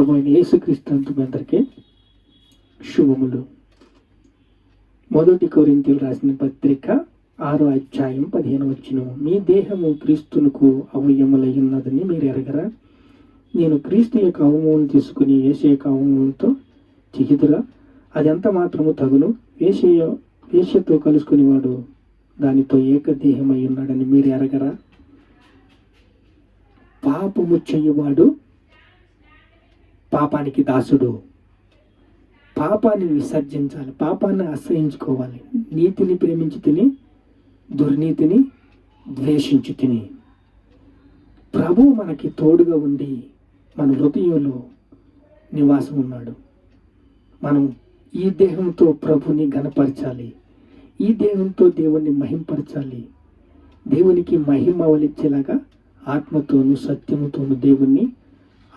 ప్రభువైన యేసుక్రీస్తు మీ అందరికీ శుభములు. మొదటి కోరింతలు రాసిన పత్రిక ఆరో అధ్యాయం పదిహేను వచ్చిన మీ దేహము క్రీస్తునకు అవయములై ఉన్నదని మీరు ఎరగరా? నేను క్రీస్తు యొక్క అవమూలను తీసుకుని వేసే యొక్క అవమూలంతో చిహితురా అది ఎంత మాత్రము తగును? వేషయ వేషతో కలుసుకునేవాడు దానితో ఏకదేహమై ఉన్నాడని మీరు ఎరగరా? పాపము చేయవాడు పాపానికి దాసుడు. పాపాన్ని విసర్జించాలి పాపాన్ని ఆశ్రయించుకోవాలి. నీతిని ప్రేమించి తిని దుర్నీతిని ద్వేషించి తిని. ప్రభు మనకి తోడుగా ఉండి మన హృదయంలో నివాసం ఉన్నాడు. మనం ఈ దేహంతో ప్రభుని గనపరచాలి ఈ దేహంతో దేవుణ్ణి మహింపరచాలి. దేవునికి మహిమ వలిచ్చేలాగా ఆత్మతోనూ సత్యముతోనూ దేవుణ్ణి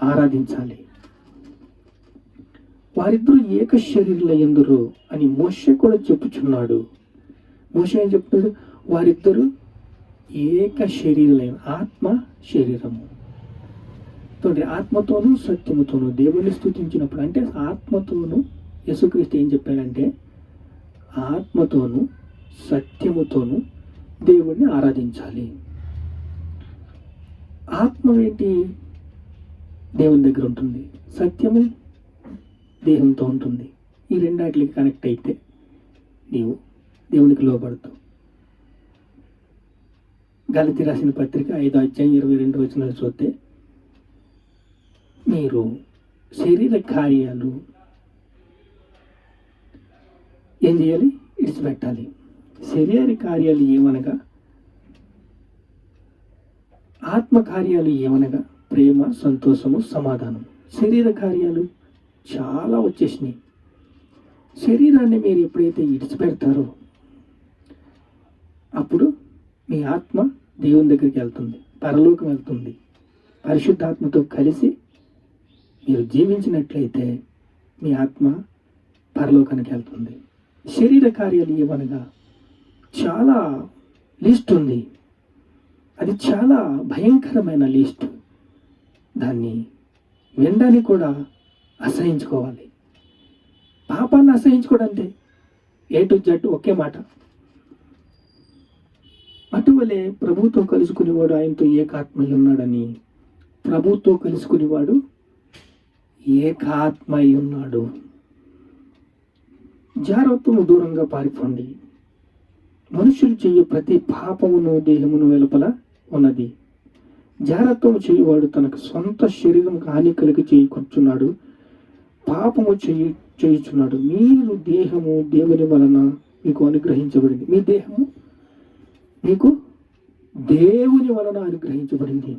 ఆరాధించాలి. వారిద్దరూ ఏక శరీరుల ఎందురు అని మోషే కూడా చెప్పుచున్నాడు. మోషే ఏం చెప్తున్నాడు వారిద్దరూ ఏక శరీరులైన ఆత్మ శరీరము. చూడండి ఆత్మతోనూ సత్యముతోనూ దేవుణ్ణి స్థుతించినప్పుడు అంటే ఆత్మతోనూ యేసుక్రీస్తు ఏం చెప్పాడంటే ఆత్మతోనూ సత్యముతోనూ దేవుణ్ణి ఆరాధించాలి. ఆత్మ ఏంటి? దేవుని దగ్గర ఉంటుంది. సత్యము దేహంతో ఉంటుంది. ఈ రెండాటికి కనెక్ట్ అయితే నీవు దేవునికి లోపడతావు గలతి రాసిన పత్రిక ఐదు అధ్యాయం ఇరవై రెండు వచ్చిన చూస్తే మీరు శరీర కార్యాలు ఏం చేయాలి? ఇడిచిపెట్టాలి శరీర కార్యాలు ఏమనగా ఆత్మ కార్యాలు ఏమనగా? ప్రేమ సంతోషము సమాధానం శరీర కార్యాలు చాలా వచ్చేసినాయి. శరీరాన్ని మీరు ఎప్పుడైతే ఇడిచిపెడతారో అప్పుడు మీ ఆత్మ దేవుని దగ్గరికి వెళ్తుంది పరలోకం వెళ్తుంది. పరిశుద్ధాత్మతో కలిసి మీరు జీవించినట్లయితే మీ ఆత్మ పరలోకానికి వెళ్తుంది. శరీర కార్యాలు ఏమనగా చాలా లిస్ట్ ఉంది. అది చాలా భయంకరమైన లిస్ట్. దాన్ని వినడానికి కూడా అసహించుకోవాలి. పాపాన్ని అసహించుకోవడం అంటే ఏ టు జడ్ ఒకే మాట. అటువలే ప్రభుతో కలుసుకునేవాడు ఆయనతో ఏకాత్మై ఉన్నాడని ప్రభుతో కలుసుకునేవాడు ఏకాత్మై ఉన్నాడు జాగ్రత్తము దూరంగా పారిపోండి. మనుషులు చెయ్యి ప్రతి పాపమును దేహమును వెలుపల ఉన్నది. జాగ్రత్తము చేయవాడు తనకు సొంత శరీరం హాని కలిగి చేయకూర్చున్నాడు పాపము చేయు చేయుచున్నాడు. మీరు దేహము దేవుని వలన మీకు అనుగ్రహించబడింది. మీ దేహము మీకు దేవుని వలన అనుగ్రహించబడింది.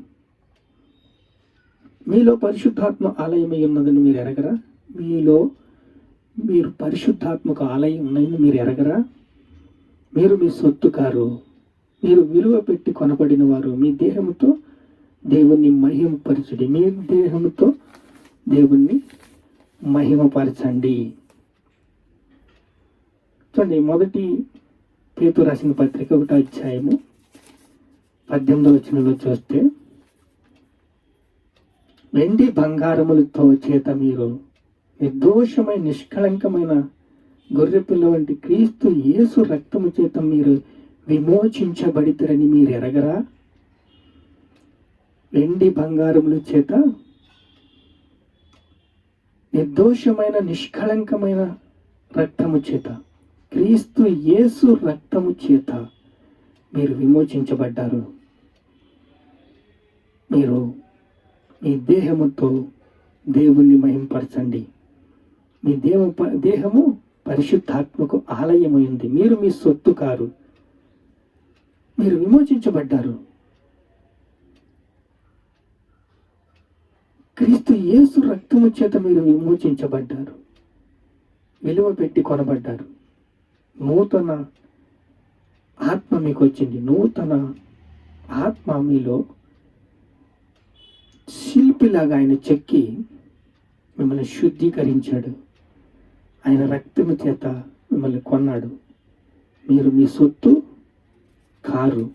మీలో పరిశుద్ధాత్మ ఆలయమై ఉన్నదని మీరు ఎరగరా? మీలో మీరు పరిశుద్ధాత్మక ఆలయం ఉన్నదని మీరు ఎరగరా? మీరు మీ సొత్తు కారు మీరు విలువ పెట్టి కొనబడిన వారు మీ దేహంతో దేవుణ్ణి మహిమపరచండి మీ దేహంతో దేవుణ్ణి మహిమపరచండి. చూడండి మొదటి పేతు రాసిన పత్రిక ఒకటో అధ్యాయము పద్దెనిమిదో వచనంలో చూస్తే వెండి బంగారములతో చేత మీరు నిర్దోషమైన నిష్కళంకమైన గొర్రెపిల్ల వంటి క్రీస్తు యేసు రక్తము చేత మీరు విమోచించబడితరని మీరు ఎరగరా? వెండి బంగారముల చేత నిర్దోషమైన నిష్కళంకమైన రక్తము చేత క్రీస్తు యేసు రక్తము చేత మీరు విమోచించబడ్డారు. మీరు మీ దేహముతో దేవుణ్ణి మహింపరచండి. మీ దేహము దేహము పరిశుద్ధాత్మకు ఆలయమైంది. మీరు మీ సొత్తు కారు. మీరు విమోచించబడ్డారు. క్రీస్తు యేసు రక్తము చేత మీరు విమోచించబడ్డారు. విలువ పెట్టి కొనబడ్డారు. నూతన ఆత్మ మీకు వచ్చింది నూతన ఆత్మ మీలో శిల్పిలాగా ఆయన చెక్కి మిమ్మల్ని శుద్ధీకరించాడు. ఆయన రక్తము చేత మిమ్మల్ని కొన్నాడు. మీరు మీ సొత్తు కారు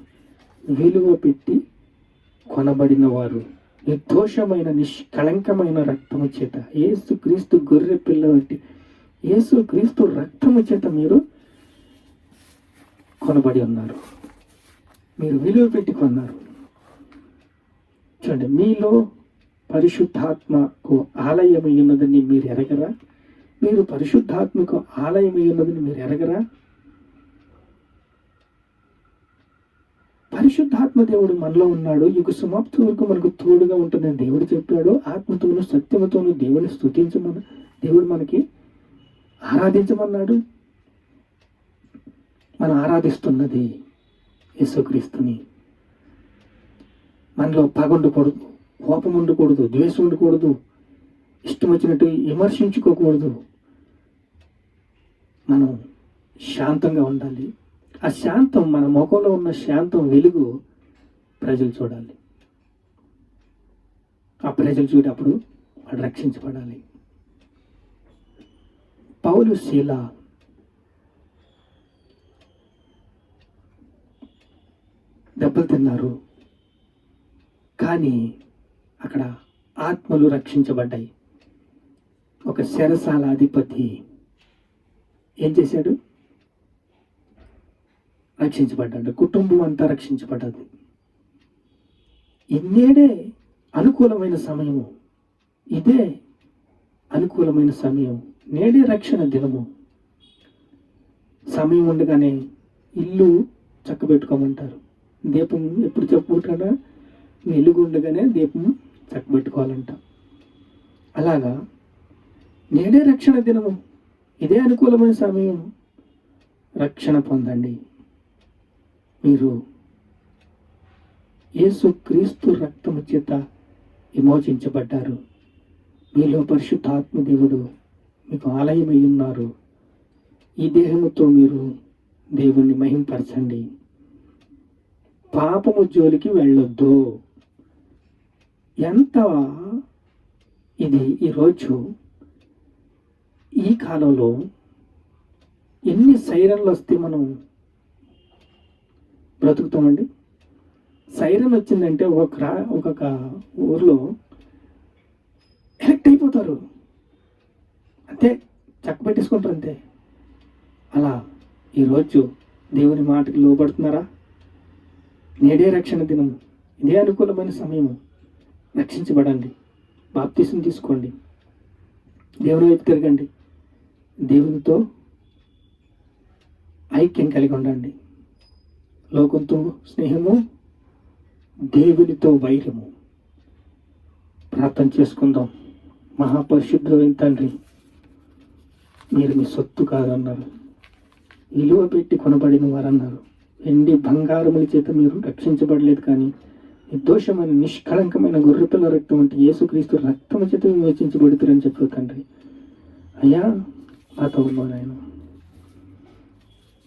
విలువ పెట్టి కొనబడిన వారు నిర్దోషమైన నిష్కళంకమైన రక్తము చేత ఏసు క్రీస్తు గొర్రె పిల్ల వంటి యేసు క్రీస్తు రక్తము చేత మీరు కొనబడి ఉన్నారు. మీరు విలువ పెట్టి కొన్నారు. చూడండి మీలో పరిశుద్ధాత్మకు ఆలయమై ఉన్నదని మీరు ఎరగరా? మీరు పరిశుద్ధాత్మకు ఆలయమై ఉన్నదని మీరు ఎరగరా? పరిశుద్ధాత్మ దేవుడు మనలో ఉన్నాడు. యుగ సమాప్తి వరకు మనకు తోడుగా ఉంటుందని దేవుడు చెప్పాడు. ఆత్మతోనూ సత్యముతోనూ దేవుని స్తుతించమని దేవుడు మనకి ఆరాధించమన్నాడు. మనం ఆరాధిస్తున్నది యేసుక్రీస్తుని. మనలో పగ ఉండకూడదు కోపం ఉండకూడదు ద్వేషం ఉండకూడదు ఇష్టం వచ్చినట్టు విమర్శించుకోకూడదు. మనం శాంతంగా ఉండాలి. ఆ శాంతం మన ముఖంలో ఉన్న శాంతం వెలుగు ప్రజలు చూడాలి. ఆ ప్రజలు చూడప్పుడు వాడు రక్షించబడాలి. పౌలు శీల దెబ్బలు తిన్నారు. కానీ అక్కడ ఆత్మలు రక్షించబడ్డాయి. ఒక శరసాల అధిపతి ఏం చేశాడు? రక్షించబడ్డాడు. కుటుంబం అంతా రక్షించబడ్డది. ఇన్నేడే అనుకూలమైన సమయము. ఇదే అనుకూలమైన సమయం. నేడే రక్షణ దినము. సమయం ఉండగానే ఇల్లు చక్కబెట్టుకోమంటారు. దీపం ఎప్పుడు చెప్పుకుంటాడా వెలుగు ఉండగానే దీపం చక్కబెట్టుకోవాలంట. అలాగా నేడే రక్షణ దినము. ఇదే అనుకూలమైన సమయం. రక్షణ పొందండి. మీరు యేసు క్రీస్తు రక్తము చేత విమోచించబడ్డారు. మీలో పరిశుద్ధాత్మ దేవుడు మీకు ఆలయమై ఉన్నారు. ఈ దేహముతో మీరు దేవుణ్ణి మహింపరచండి. పాపము జోలికి వెళ్ళొద్దు. ఎంత ఇది ఈరోజు? ఈ కాలంలో ఎన్ని సైరన్లు వస్తే మనం బ్రతుకుతామండి. సైరన్ వచ్చిందంటే ఒక ఒక్కొక్క ఊర్లో ఎలెక్ట్ అయిపోతారు. అంతే చక్క పెట్టేసుకుంటారు అంతే. అలా ఈరోజు దేవుని మాటకి లోబడుతున్నారా? నేడే రక్షణ దినము. ఇదే అనుకూలమైన సమయము. రక్షించబడండి. బాప్తీసం తీసుకోండి. దేవుని వైపు తిరగండి. దేవునితో ఐక్యం కలిగి ఉండండి. లోకంతో స్నేహము దేవునితో వైరము. ప్రార్థన చేసుకుందాం. మహాపరిశుద్ధమైన తండ్రి మీరు మీ సొత్తు కాదన్నారు. విలువ పెట్టి కొనబడిన వారన్నారు. వెండి బంగారముల చేత మీరు రక్షించబడలేదు కానీ నిర్దోషమైన నిష్కళంకమైన గొర్రెపిల్ల రక్తం అంటే యేసుక్రీస్తు రక్తము చేత విమోచించబడుతారని చెప్పు తండ్రి. అయ్యా నాతో ఉన్నాను ఆయన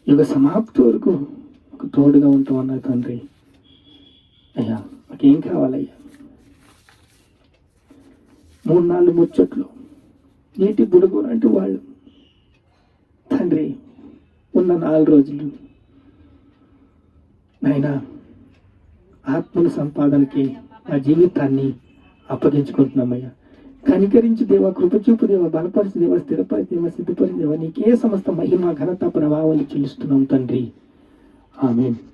యుగ సమాప్తి వరకు మాకు తోడుగా ఉంటాం అన్న తండ్రి. అయ్యా మాకేం కావాలయ్యా? మూడు నాలుగు ముచ్చట్లు నీటి బుడుగు లాంటి వాళ్ళు. తండ్రి ఉన్న నాలుగు రోజులు. నాయనా ఆత్మల సంపాదనకి నా జీవితాన్ని అప్పగించుకుంటున్నామయ్యా. కనికరించి దేవ కృపచూపు దేవ బలపరిచి దేవ స్థిరపరి దేవ సిద్ధపరి దేవ నీకే సమస్త మహిమ ఘనత ప్రభావాలు చెల్లిస్తున్నాం తండ్రి. Amen.